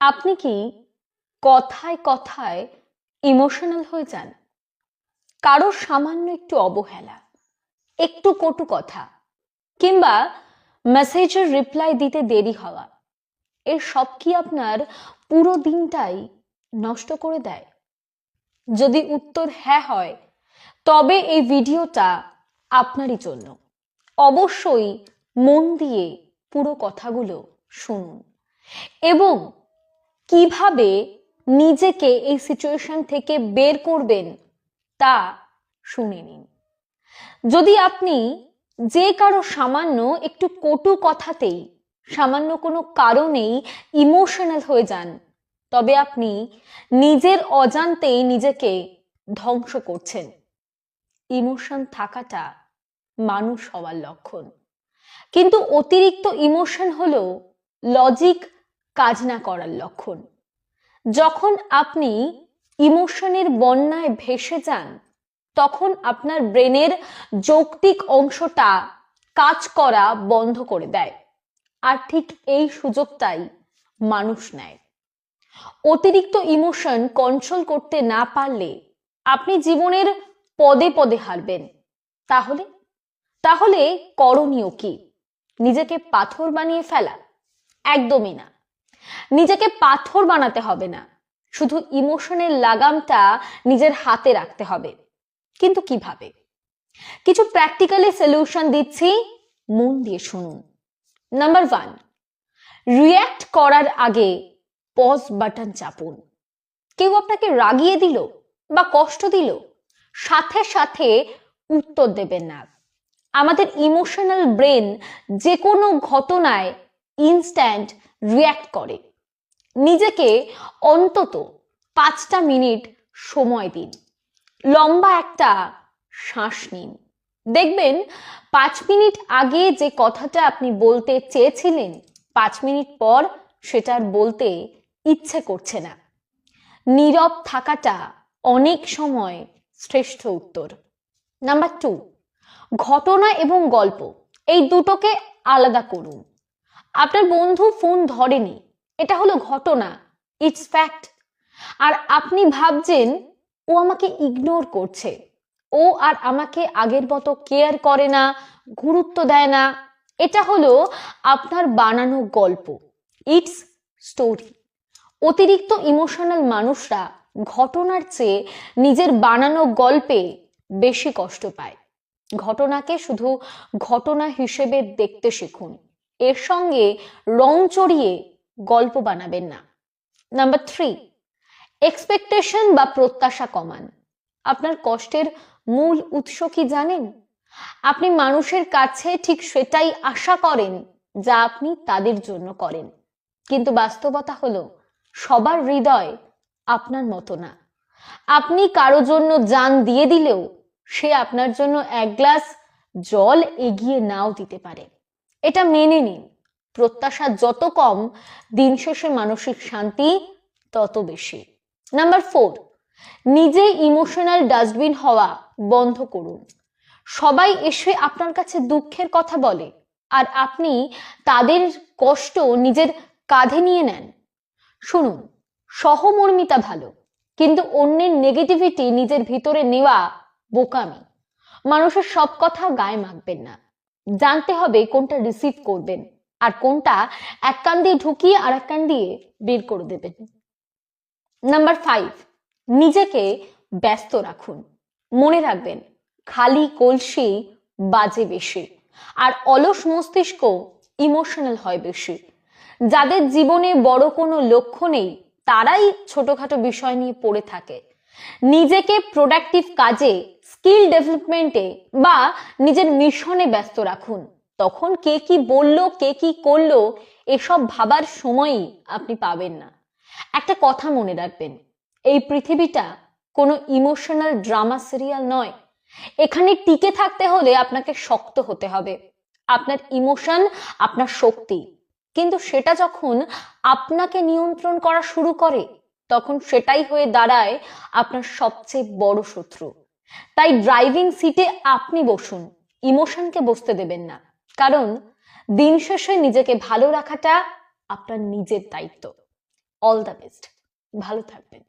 আপনি কি কথায় কথায় ইমোশনাল হয়ে যান? কারও সামান্য একটু অবহেলা, একটু কটু কথা, কিংবা মেসেজের রিপ্লাই দিতে দেরি হওয়া এর সব কি আপনার পুরো দিনটাই নষ্ট করে দেয়? যদি উত্তর হ্যাঁ হয়, তবে এই ভিডিওটা আপনারই জন্য। অবশ্যই মন দিয়ে পুরো কথাগুলো শুনুন এবং কীভাবে নিজেকে এই সিচুয়েশন থেকে বের করবেন তা শুনে নিন। যদি আপনি যে কারও সামান্য একটু কটু কথাতেই, সামান্য কোনো কারণেই ইমোশনাল হয়ে যান, তবে আপনি নিজের অজান্তেই নিজেকে ধ্বংস করছেন। ইমোশন থাকাটা মানুষ হওয়ার লক্ষণ। কিন্তু অতিরিক্ত ইমোশন হলো লজিক কাজ না করার লক্ষণ। যখন আপনি ইমোশনের বন্যায় ভেসে যান, তখন আপনার ব্রেনের যৌক্তিক অংশটা কাজ করা বন্ধ করে দেয়। আর ঠিক এই সুযোগটাই মানুষ নেয়। অতিরিক্ত ইমোশন কন্ট্রোল করতে না পারলে আপনি জীবনের পদে পদে হারবেন। তাহলে? তাহলে করণীয় কি? নিজেকে পাথর বানিয়ে ফেলা? একদমই না। নিজেকে পাথর বানাতে হবে না। শুধু ইমোশনের লাগামটা নিজের হাতে রাখতে হবে। কিন্তু কীভাবে? কিছু প্র্যাকটিক্যালি সলিউশন দিচ্ছি, মন দিয়ে শুনুন। নাম্বার ওয়ান রিয়্যাক্ট করার আগে পজ বাটন চাপুন। কেউ আপনাকে রাগিয়ে দিল বা কষ্ট দিল, সাথে সাথে উত্তর দেবেন না। আমাদের ইমোশনাল ব্রেন যে কোনো ঘটনায় ইনস্ট্যান্ট রিয়্যাক্ট করে। নিজেকে অন্তত পাঁচটা মিনিট সময় দিন। লম্বা একটা শ্বাস নিন। দেখবেন পাঁচ মিনিট আগে যে কথাটা আপনি বলতে চেয়েছিলেন, পাঁচ মিনিট পর সেটা আর বলতে ইচ্ছে করছে না। নীরব থাকাটা অনেক সময় শ্রেষ্ঠ উত্তর। নাম্বার টু ঘটনা এবং গল্প, এই দুটোকে আলাদা করুন। আপনার বন্ধু ফোন ধরেনি। এটা হলো ঘটনা। ইটস ফ্যাক্ট আর আপনি ভাবছেন, ও আমাকে ইগনোর করছে। ও আর আমাকে আগের মতো কেয়ার করে না, গুরুত্ব দেয় না। এটা হলো আপনার বানানো গল্প। ইটস স্টোরি অতিরিক্ত ইমোশনাল মানুষরা ঘটনার চেয়ে নিজের বানানো গল্পে বেশি কষ্ট পায়। ঘটনাকে শুধু ঘটনা হিসেবে দেখতে শিখুন। এর সঙ্গে রং চড়িয়ে গল্প বানাবেন না। নাম্বার থ্রি এক্সপেকটেশন বা প্রত্যাশা কমান। আপনার কষ্টের মূল উৎস কি জানেন? আপনি মানুষের কাছে ঠিক সেটাই আশা করেন যা আপনি তাদের জন্য করেন। কিন্তু বাস্তবতা হলো, সবার হৃদয় আপনার মতো না। আপনি কারও জন্য যান দিয়ে দিলেও সে আপনার জন্য এক গ্লাস জল এগিয়ে নাও দিতে পারে। এটা মেনে নিন। প্রত্যাশা যত কম, দিন শেষে মানসিক শান্তি তত বেশি। নাম্বার ফোর নিজে ইমোশনাল ডাস্টবিন হওয়া বন্ধ করুন। সবাই এসে আপনার কাছে দুঃখের কথা বলে, আর আপনি তাদের কষ্ট নিজের কাঁধে নিয়ে নেন। শুনুন, সহমর্মিতা ভালো, কিন্তু অন্যের নেগেটিভিটি নিজের ভিতরে নেওয়া বোকামি। মানুষের সব কথা গায়ে মাখবেন না। জানতে হবে কোনটা রিসিভ করবেন আর কোনটা এক কান দিয়ে ঢুকিয়ে আর এক কান দিয়ে বের করে দেবেন। নাম্বার ফাইভ নিজেকে ব্যস্ত রাখুন। মনে রাখবেন, খালি কলসি বাজে বেশি আর অলস মস্তিষ্ক ইমোশনাল হয় বেশি। যাদের জীবনে বড় কোনো লক্ষ্য নেই, তারাই ছোটখাটো বিষয় নিয়ে পড়ে থাকে। নিজেকে প্রোডাক্টিভ কাজে স্কিল ডেভেলপমেন্টে বা নিজের মিশনে ব্যস্ত রাখুন। তখন কে কি বলল, কে কি করল, এসব ভাবার সময়ই আপনি পাবেন না। একটা কথা মনে রাখবেন, এই পৃথিবীটা কোনো ইমোশনাল ড্রামা সিরিয়াল নয়। এখানে টিকে থাকতে হলে আপনাকে শক্ত হতে হবে। আপনার ইমোশন আপনার শক্তি। কিন্তু সেটা যখন আপনাকে নিয়ন্ত্রণ করা শুরু করে তখন সেটাই হয়ে দাঁড়ায় আপনার সবচেয়ে বড় শত্রু। তাই ড্রাইভিং সিটে আপনি বসুন ইমোশনকে বসতে দেবেন না। কারণ দিন শেষে নিজেকে ভালো রাখাটা আপনার নিজের দায়িত্ব। অল দ্য বেস্ট ভালো থাকবেন।